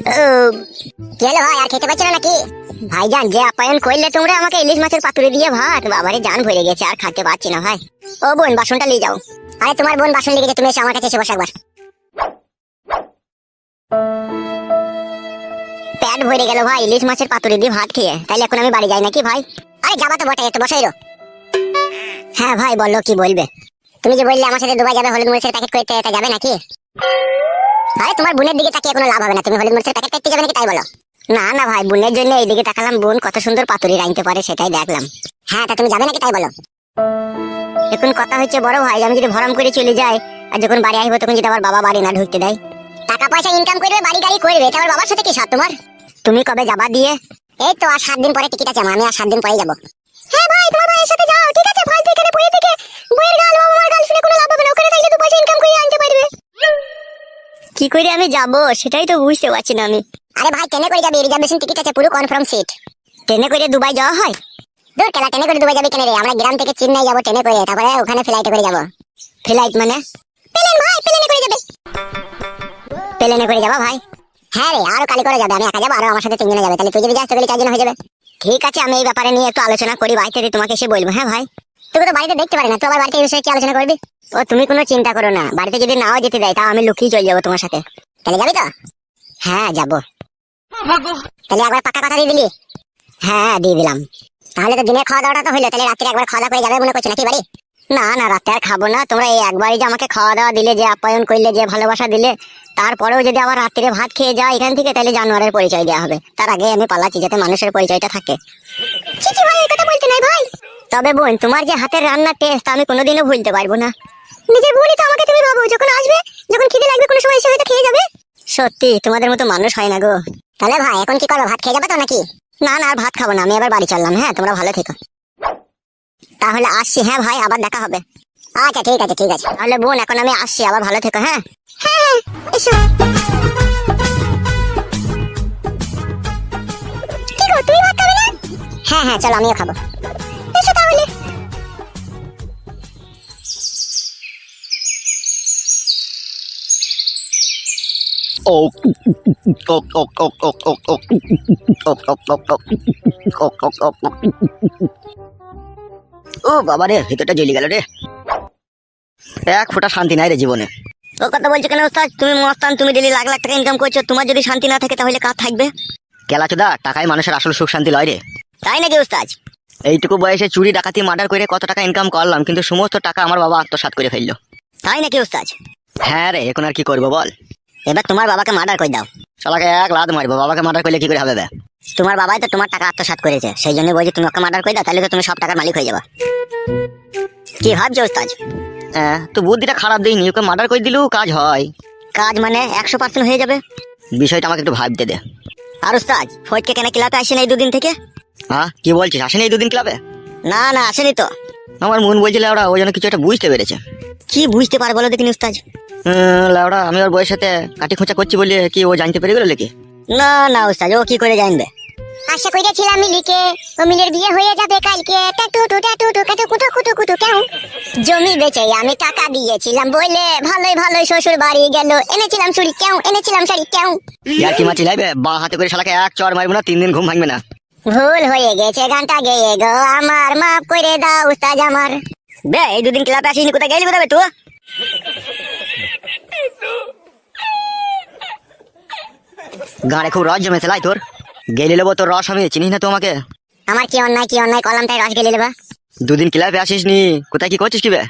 কি ভাই আর খেতে পাচ্ছ না নাকি? ভাইজান যে আপ্যায়ন করলে তোমরা আমাকে ইলিশ মাছের পাতুরি দিয়ে ভাত বাবারে জান ভরে গেছে আর খেতে পাচ্ছি না ভাই। ও বোন বাসনটা নিয়ে যাও। আরে তোমার বোন বাসন লেগেছে তুমি এসে আমার কাছে এসে বসো একবার। পেট ভরে গেল ভাই ইলিশ মাছের পাতুরি দিয়ে ভাত খেয়ে। তাইলে এখন আমি বাড়ি যাই নাকি ভাই? আরে যাবা তো বটে একটু বসাই হ্যাঁ ভাই বলল কি বলবে। তুমি যে বললে আমার সাথে দুবাই যাবে হলুদ মরিচের প্যাকেট করতে তা যাবে নাকি? আরে তোমার বোনের দিকে তাকিয়ে কোনো লাভ হবে না। তুমি হলুদ মরিচের প্যাকেট করতে যাবে নাকি তাই বলো? না না ভাই বোনের জন্য এইদিকে তাকালাম বোন কত সুন্দর পাতুরি রাইতে পারে সেটাই দেখলাম। হ্যাঁ তা তুমি যাবে নাকি তাই বলো? এখন কথা হচ্ছে বড় ভাই আমি যদি ভরম করে চলে যাই আর যখন বাড়ি আসব তখন যদি আমার বাবা বাড়ি না ঢুকতে দেয়। টাকা পয়সা ইনকাম করবে বাড়ি গাড়ি করবে এটা আমার বাবার সাথে কি সাথ তোমার? তুমি কবে যাবা দিয়ে? এই তো আর সাত দিন পরে টিকিট আছে আমি আর সাত দিন পরে যাব। হ্যাঁ ভাই তোমার ভাইয়ের সাথে যাও ঠিক আছে? ফালতু এখানে বইয়ে থেকে বইয়ের গাল বাবা মার গাল শুনে কোনো লাভ হবে না ওখানে থাকলে দু পয়সা ইনকাম করে আনতে কি করে আমি যাব সেটাই তো বুঝতে পারছি না আমি। আরে ভাই ট্রেনে করে যাবে? রিজার্ভেশন টিকিট আছে পুরো কনফার্ম সিট ট্রেনে করে দুবাই যাওয়া হয়? দূর কেলা ট্রেনে করে দুবাই যাবে কেন রে? আমরা গ্রাম থেকে চেন্নাই যাব ট্রেনে করে তারপরে ওখানে ফ্লাইটে করে যাব। ফ্লাইট মানে? প্লেন ভাই প্লেনে করে যাবে। প্লেনে করে যাব ভাই? হ্যাঁ রে আরও কালি করে যাবে আমি একা যাব আরও আমার সাথে তিনজনে যাবে। তাহলে তুই যদি যাস তাহলে চারজন হয়ে যাবে। ঠিক আছে আমি এই ব্যাপারে নিয়ে একটু আলোচনা করি বাড়িতে তোমাকে এসে বলব হ্যাঁ ভাই? তুই তো বাড়িতে দেখতে পারি না তুই আবার বাড়িতে এই বিষয়ে কি আলোচনা করবি? ও, তুমি কোনো চিন্তা করো না। বাড়িতে যদি নাও যেতে দেয়, তাও আমি লুকিয়ে চলে যাব তোমার সাথে। তাহলে যাবি তো? হ্যাঁ যাব। তাহলে একবার পাকা কথা দিয়ে দিলি? হ্যাঁ দিয়ে দিলাম। তাহলে তো দিনের খাওয়া দাওয়াটা তো হইল। তাহলে রাত্রে একবার খাওয়া দাওয়া করে যাবে মনে করছ নাকি বাড়ি? না না রাতে আর খাব না। তোমরা এই একবারই যে আমাকে খাওয়া দাওয়া দিলে, যে আপ্যায়ন করলে, যে ভালোবাসা দিলে, তারপরেও যদি আবার রাত্রে ভাত খেয়ে যাও এখান থেকে, তাহলে জানোয়ারের পরিচয় দেওয়া হবে। তার আগে আমি পালাচ্ছি যাতে মানুষের পরিচয়টা থাকে। ভাই কথা বলতে তবে বোন, তোমার যে হাতের রান্নার টেস্ট আমি কোনোদিনও ভুলতে পারব না। নিজের বোনই তো আমাকে তুমি ভাবো যখন আসবে যখন খিদে লাগবে কোনো সময় এসে হয়তো খেয়ে যাবে। সত্যি তোমাদের মতো মানুষ হয় না গো। তাহলে ভাই এখন কি করব ভাত খেয়ে যাবে তো নাকি? না না আর ভাত খাব না আমি আবার বাড়ি চললাম হ্যাঁ তোমরা ভালো থেকো। তাহলে আসছি হ্যাঁ ভাই আবার দেখা হবে। আচ্ছা ঠিক আছে ঠিক আছে। তাহলে বোন এখন আমি আসছি আবার ভালো থেকো হ্যাঁ? হ্যাঁ হ্যাঁ এসো। হ্যাঁ হ্যাঁ চলো আমিও খাব। ও বাবা রে ভিতরটা জ্বলে গেল রে। এক ফোঁটা শান্তি নাই রে জীবনে। ও কথা বলছো কেন ওস্তাদ? তুমি মস্তান তুমি ডেলি লাখ লাখ টাকা ইনকাম করছ তোমার যদি শান্তি না থাকে তাহলে কার থাকবে? কেলাচোদা টাকায় মানুষের আসল সুখ শান্তি লয় রে। তাই নাকি ওস্তাদ? এইটুকু বয়সে চুরি ডাকাতি মার্ডার করে কত টাকা ইনকাম করলাম কিন্তু সমস্ত টাকা আমার বাবা আত্মসাৎ করে ফেলল। তাই নাকি ওস্তাদ? হ্যাঁ রে এখন আর কি করব বল? এবার তোমার বাবাকে মার্ডার করে দাও। শালাকে এক লাদ মারবো বাবাকে মার্ডার করলে কি করে হবে বে? তোমার বাবাই তো তোমার টাকা আত্মসাৎ করেছে সেই জন্য বলছি তুমি ওকে মার্ডার করে দাও তাহলে তো তুমি সব টাকার মালিক হয়ে যাবে। কি ভাবছ ওস্তাদ? হ্যাঁ তো বুদ্ধিটা খারাপ দিইনি ওকে মার্ডার করে দিলেও কাজ হয়। কাজ মানে একশো পার্সেন্ট হয়ে যাবে? বিষয়টা আমাকে একটু ভাবতে দে। আর ওস্তাদ ফটকে কেন ক্লাবে আসেন এই দুদিন থেকে? হ্যাঁ কি বলছিস আসেনি এই দুদিন ক্লাবে? না না আসেনি তো। আমার মন বলছিল ওরা ও যেন কিছু একটা বুঝতে পেরেছে। কি বুঝতে পারে বলো দেখিনি উস্তাদ লাউড়া আমি ওর বয়সের সাথে কাটি খোঁচা করছি বলে কি ও জানতে পেরে গেল নাকি? না না ও কি করে জানবে? আশা করেছিলাম মিলিকে ও মিলের বিয়ে হয়ে যাবে কালকে। টু টু কাটু কুটু কুটু কুটু কেউ জমি বেচে আমি টাকা দিয়েছিলাম বলে ভালোই ভালোই শ্বশুর বাড়ি গেল। এনেছিলাম চুরি কেউ এনেছিলাম শাড়ি কেউ ইয়ার কি মাছি লাইবে বা হাতে করে শালাকে এক চর মারবো না তিন দিন ঘুম ভাঙবে না। ভুল হয়ে গেছে গানটা গেয়ে গো আমার মাফ করে দাও উস্তাদ আমার। বে এই দুদিন ক্লাবে আসিনি কোথায় গেলি কোথায় তুই? গাড়ে খুব রস জমেছে লাই তোর। গেলে নেব তোর রস আমি চিনিস না তো আমাকে? আমার কি অন্যায় কি অন্যায় কলম তাই রস গেলে নেবা দুদিন ক্লাবে আসিস নি কোথায় কি করছিস কি বে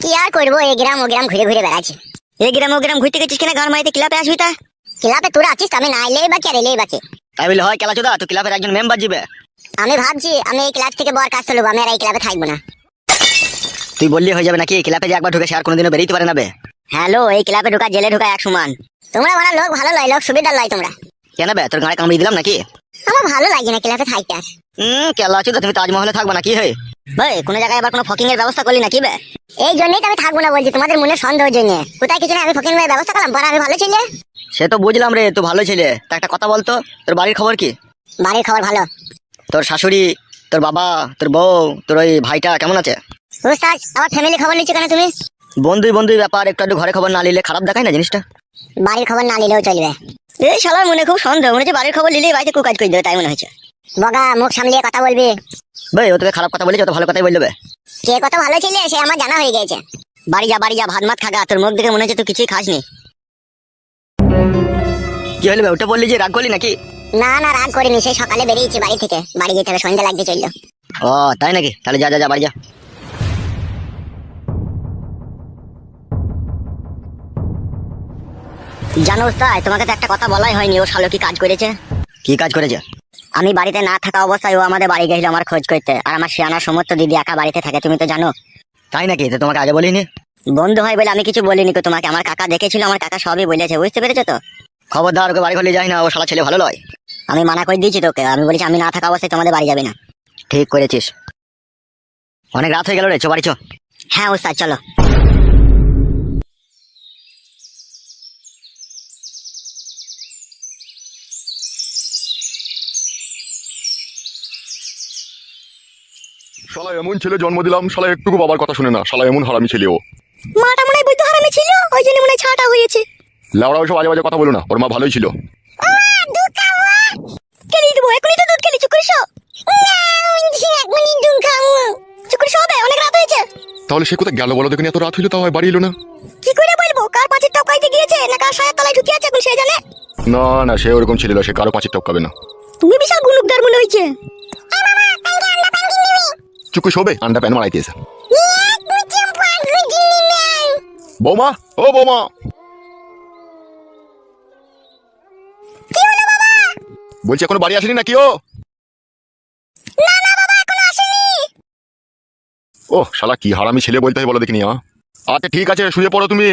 কি আর করব এই গ্রাম ও গ্রাম ঘুরে ঘুরে বেড়াচ্ছি। এই গ্রাম ও গ্রাম ঘুরতে গেছিস কিনা? গান মাইতে ক্লাবে আসবি তা? ক্লাবে তোরা আছিস আমি না এলেই বাকি আর এলেই বাকি। তাই বলে হয় কেলা চোদা তুই ক্লাবের একজন মেম্বার জিবে। আমি ভাবছি আমি এই ক্লাব থেকে বর কাজ চলবো আমি আর এই ক্লাবে থাকব না। তুই বললি হয়ে যাবে নাকি ক্লাবে যে একবার ঢুকে সে আর কোনোদিনও বেরিয়ে পারে না বে। হ্যালো এই ক্লাবে ঢুকা জেলে ঢুকা এক সমান। তোমরা বলা লোক ভালো লয় লোক সুবিধা লয় তোমরা। কেন বে? তোর গাড়ি কামড়িয়ে দিলাম নাকি? আমার ভালো লাগে না ক্লাবে থাকতে আর। হুম কেলা চোদা তুমি তাজমহলে থাকবা নাকি? হে ভাই কোনো জায়গায় আবার কোনো ফকিং এর ব্যবস্থা করলি নাকি বে? এই জন্যই তো আমি থাকব না বলছি তোমাদের মনে সন্দেহ জন্য। কোথায় কিছু না আমি ফকিং এর ব্যবস্থা করলাম। পরে আমি ভালো ছিলে? সে তো বুঝলাম রে তুই ভালো ছেলে। তা একটা কথা বলতো তোর বাড়ির খবর কি? বাড়ির খবর ভালো। তোর শাশুড়ি তোর বাবা তোর বউ তোর ওই ভাইটা কেমন আছে? উস্তাদ আমার ফ্যামিলি খবর নিচ্ছ কেন তুমি? বন্ধুই বন্ধুই ব্যাপার একটু একটু ঘরে খবর না নিলে খারাপ দেখায় না জিনিসটা। বাড়ির খবর না নিলেও চলবে। এই শালার মনে খুব সন্দেহ মনে হচ্ছে বাড়ির খবর নিলেই বাড়িতে কুকাজ করে দেবে তাই মনে হচ্ছে। বগা মুখ সামলিয়ে কথা বলবি। ভাই ও তোকে খারাপ কথা বলেছে তো ভালো কথাই বলবে কে কত ভালো ছিলে সে আমার জানা হয়ে গেছে। বাড়ি যা বাড়ি যা ভাত মাত খাগা তোর মুখ দেখে মনে হচ্ছে তুই কিছুই খাসনি। কি হলো ভাই ওটা বললি যে রাগ করলি নাকি? না না রাগ করিনি সেই সকালে বেরিয়েছি বাড়ি থেকে। বাড়ি যেতে হবে সন্ধ্যা লাগতে চলল। ও তাই নাকি? তাহলে যা যা যা বাড়ি যা। জানো তাই তোমাকে তো একটা কথা বলাই হয়নি ও শালো কি কাজ করেছে। কি কাজ করেছে? আমি বাড়িতে না থাকা অবস্থায় ও আমাদের বাড়ি গেছিল আমার খোঁজ করতে আর আমার শিয়ানা সমস্ত দিদি একা বাড়িতে থাকে তুমি তো জানো। তাই নাকি? তো তোমাকে আগে বলিনি? বন্ধু হয় বলে আমি কিছু বলিনি কো তোমাকে আমার কাকা দেখেছিল আমার কাকা সবই বলেছে বুঝতে পেরেছ তো? খবরদার ওকে বাড়ি ঘরে যাই না ও শালা ছেলে ভালো নয় আমি মানা করে দিয়েছি তোকে আমি বলেছি আমি না থাকা অবস্থায় তোমাদের বাড়ি যাবে না। ঠিক করেছিস। অনেক রাত হয়ে গেল রে চো বাড়ি চো। হ্যাঁ ওস্তাদ চলো। শালা এমন ছেলে জন্ম দিলাম শালা একটুকু বাবার কথা শুনে না শালা এমন হারামি ছেলে ও। মাটা মনে হয় বৈদ্য হারামে ছিল ওই জন্য মনে হয় ছাটা হয়েছে। লাউড়া ওইসব বাজে বাজে কথা বলো না ওর মা ভালোই ছিল। কেলি দেবো এখনই তো দুধ খেলি অনেক রাত হয়েছে। তাহলে সে কোথায় গেল বলো দেখুন এত রাত হইল তাও বাড়ি এলো না। কি করে বলব কার পাঁচের টপকাইতে গিয়েছে না কার সায়ের তলায় ঢুকে আছে এখন সে জানে? না না সে ওরকম ছিল সে কারও পাঁচের টপকাবে না। তুমি বিশাল গুলুকদার মনে হয়েছে। চুকু শোবে? আন্ডা প্যান বৌমা ও বৌমা। বলছি এখনও বাড়ি আসেনি নাকি ও? ও শালা কি হারামি ছেলে বলতে হয় বলো দেখিনি আচ্ছা ঠিক আছে শুয়ে পড়ো তুমি।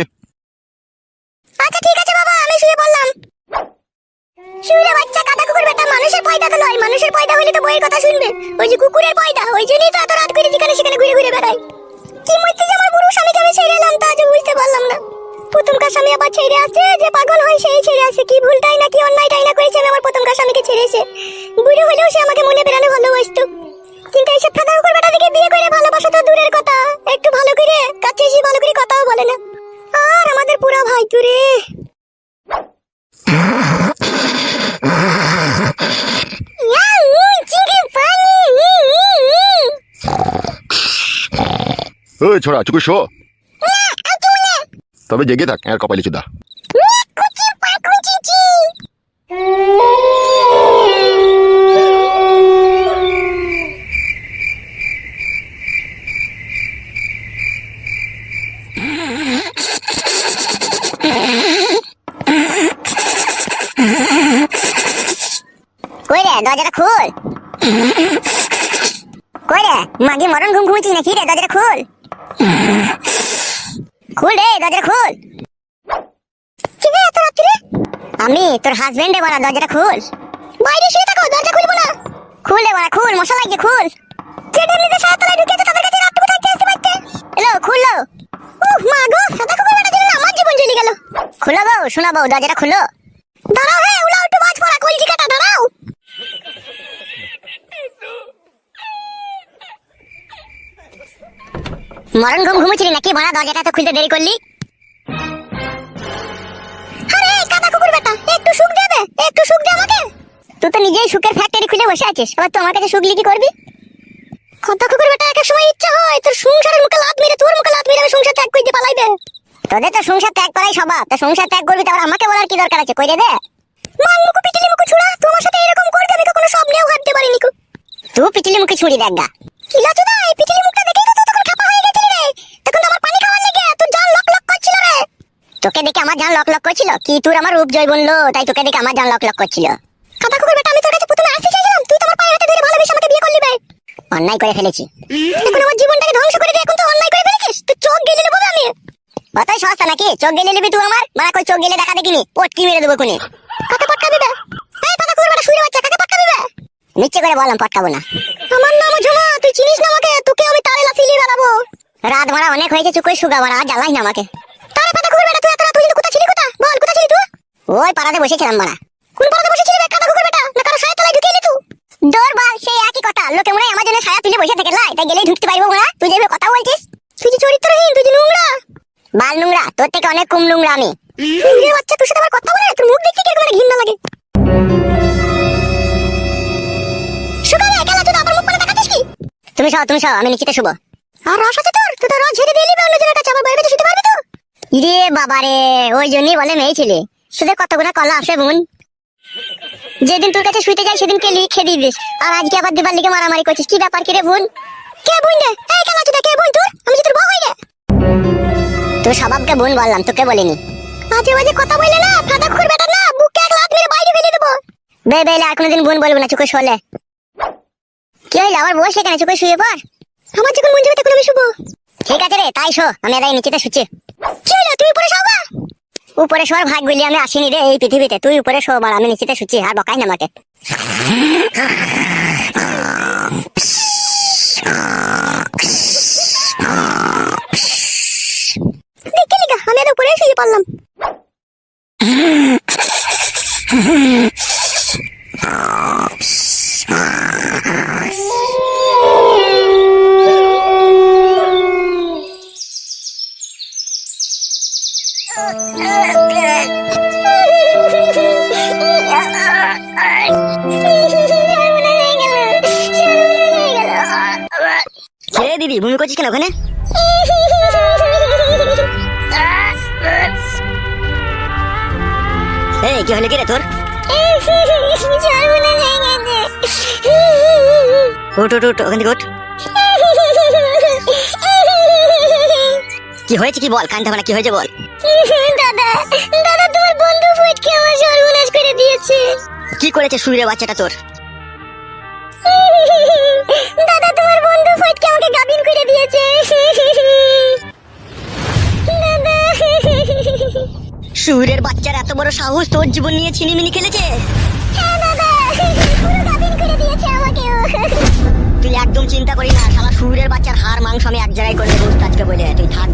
আচ্ছা ঠিক আছে বাবা আমি শুয়ে পড়লাম। শুয়ে বাচ্চা কাদা কুকুর বেটা, মানুষের পয়দা তো নয়, মানুষের পয়দা হলে তো বইয়ের কথা শুনবে। ওই যে কুকুরের পয়দা, ওই জন্যই তো এত রাত করে যেখানে সেখানে ঘুরে ঘুরে বেড়াই কি মধ্যে যে আমার বুড়ো স্বামীকে আমি ছেড়ে এলাম তা আজও বুঝতে পারলাম না। প্রথমকার স্বামী আবার ছেড়ে আসছে, যে পাগল হয় সেই ছেড়ে আসে কি ভুলটাই না, কি অন্যায়টাই না করেছে আমি আমার প্রথমকার স্বামীকে ছেড়ে এসে। বুড়ো হলেও সে আমাকে মনে বেড়ানো ভালোবাসতো। কিন্তু এইসব ফাঁকা কুকুর বেটা থেকে বিয়ে করে ভালোবাসা তো দূরের কথা। একটু ভালো করে, কাছে এসে ভালো করে কথাও বলে না। আর আমাদের পুরা ভাই তুরে ওই ছোড়া চুকু শো। তবে জেগে থাক আর কপালে চুদা কই রে দরজাটা কই রে? মরণ ঘুম নাকি রে? দরজাটা খুল। রে, দরজাটা রাত্রে? আমি তোর হাজবেন্ডে বলা, দরজাটা খুল। বাইরে শুয়ে থাকো, দরজা খুলবো না। খুল রে বলা, খুল মশা লাগিয়ে খুল। তাদের কাছে আসতে এলো উহ মা গো, সাদা কুকুর বেটা আমার জীবন চলে গেল। খুলো গো শোনা দরজাটা খুলো। হে উলাও একটু বাজ পড়া কলজি কাটা দাঁড়াও মরণ ঘুম ঘুমোচ্ছিলি নাকি? ভাড়া দরজাটা তো খুলতে দেরি করলি। আরে কাদা কুকুর বেটা একটু সুখ দেবে একটু সুখ দে আমাকে। তুই তো নিজেই সুখের ফ্যাক্টরি খুলে বসে আছিস। আবার তোমার কাছে সুখ লিখি করবি? কাদা কুকুর বেটা এক সময় ইচ্ছা হয় তোর সংসারের মুখে লাত মেরে তোর মুখে লাত মেরে আমি সংসার ত্যাগ করতে পালাইবে। তোদের তো সংসার ত্যাগ করাই স্বভাব তা সংসার ত্যাগ করবি তারপর আমাকে বলার কি দরকার আছে? কইরে দে। মান মুকু পিটিলি মুকু ছুড়া তোমার সাথে এরকম করবে আমি কখনো স্বপ্নেও ভাবতে পারিনি কো। তুই পিটিলি মুখে ছুড়ি দেখ গা। কি লাচুদা এই পিটিলি মুখটা দেখেই তো তুই তখন তখন আমার পানি খাওয়ার লেগে তোর জান লক লক করছিল রে। তোকে দেখে আমার জান লক লক করছিল? কি তোর আমার রূপ জয় বলল? তাই তোকে দেখে আমার জান লক লক করছিল। কাদা কুকুর বেটা, আমি তোর কাছে প্রথমে আসতে চাইছিলাম তুই তো আমার পায়ে হাতে ধরে ভালোবেসে আমাকে বিয়ে করলি বে। অন্যায় করে ফেলেছি। এখন আমার জীবনটাকে ধ্বংস করে দিয়ে এখন তো অন্যায় করে ফেলেছিস? তুই চোখ গেলে নেব আমি। অতই সস্তা নাকি? চোখ গেলে নিবি তুই আমার? মানে কই চোখ গেলে দেখা দেখিনি। পটকি মেরে দেবো কোনে কাকে পটকা দিবে এই পাতা কুকুর বেটা, শুয়ে বাচ্চা কাকে পটকা দিবে নিচে করে বললাম, পটকাবো না। আমার নাম ঝুমা, তুই চিনিস না আমাকে? তোকে আমি তারে লাফিয়ে বেড়াবো। রাত ভাড়া অনেক হয়েছে চুকুই সুগা ভাড়া আর জ্বালাই না আমাকে। তারে পাতা কুকুর বেটা, তুই এত রাত কোথা ছিলি কোথা বল কোথা ছিলি তুই? ওই পাড়াতে বসেছিলাম মারা কোন পাড়াতে বসেছিলি বে, কাদা কুকুর বেটা? না কারও সায়া তলায় ঢুকিয়ে তুই? দৌড় বল, সেই একই কথা। লোকে মনে আমার জন্য সায়া তুলে বসে থাকে, লাই। তাই গেলেই ঢুকতে পারব না তুই যেভাবে কথা বলছিস, তুই যে চরিত্রহীন, তুই যে নোংরা। বাল নোংরা, তোর থেকে অনেক কম নোংরা আমি। এ বাচ্চা, তোর সাথে আমার কথা বলে, তোর মুখ দেখতে কীরকম একটা ঘৃণা লাগে? তুই কি? তুমি সহ তুমি সহ আমি নিচেতে শুভ আর রস আছে তোর তুই তো রস ঝেড়ে অন্যজনের কাছে আমার শুতে পারবি তো? ইরে ওই জন্যই বলে মেয়ে ছেলে। তোদের কতগুলো কলা আছে বোন? যেদিন তোর কাছে শুইতে যাই সেদিন কে লিখে দিবিস আর আজকে আবার দিবার লিগে মারামারি করছিস কি ব্যাপার কি রে বোন? কে বোন রে? এই কে বোন তোর? আমি তোর বউ হই রে। স্বভাবকে বোন বললাম তোকে বলিনি। আজে বাজে কথা বললে না ফাটা খুর বেটা না বুকে এক লাত মেরে বাইরে ফেলে দেবো। বে বেলে আর কোনোদিন বোন বলব না চুকে শোলে। কি হইল আবার বসে কেন চুকে শুয়ে পর আমার যখন মন যাবে তখন আমি শুবো। ঠিক আছে রে তাই শো আমি এদাই নিচেতে শুচ্ছি। কি হইল তুই উপরে শোবা? উপরে শোয়ার ভাগ বলি আমি আসিনি রে এই পৃথিবীতে তুই উপরে শো আর আমি নিচেতে শুচ্ছি আর বকাই না আমাকে। আমি আর উপরে শুয়ে পড়লাম। করছিস কেন ওখানে? এই কি হলো কি রে তোর? উঠ উঠ উঠ ওখান থেকে উঠ। কি হয়েছে কি বল কানতে হবে না কি হয়েছে বল? দাদা দাদা তোমার বন্ধু ফুটকে আমার সর্বনাশ করে দিয়েছে। কি করেছে শুইরে বাচ্চাটা তোর? বড় সাহস তোর জীবন নিয়ে ছিনিমিনি খেলেছে। হ্যাঁ তুই একদম চিন্তা করি না সারা সুরের বাচ্চার হার মাংস আমি এক জায়গায় করে দেবো আজকে বলে তুই থাক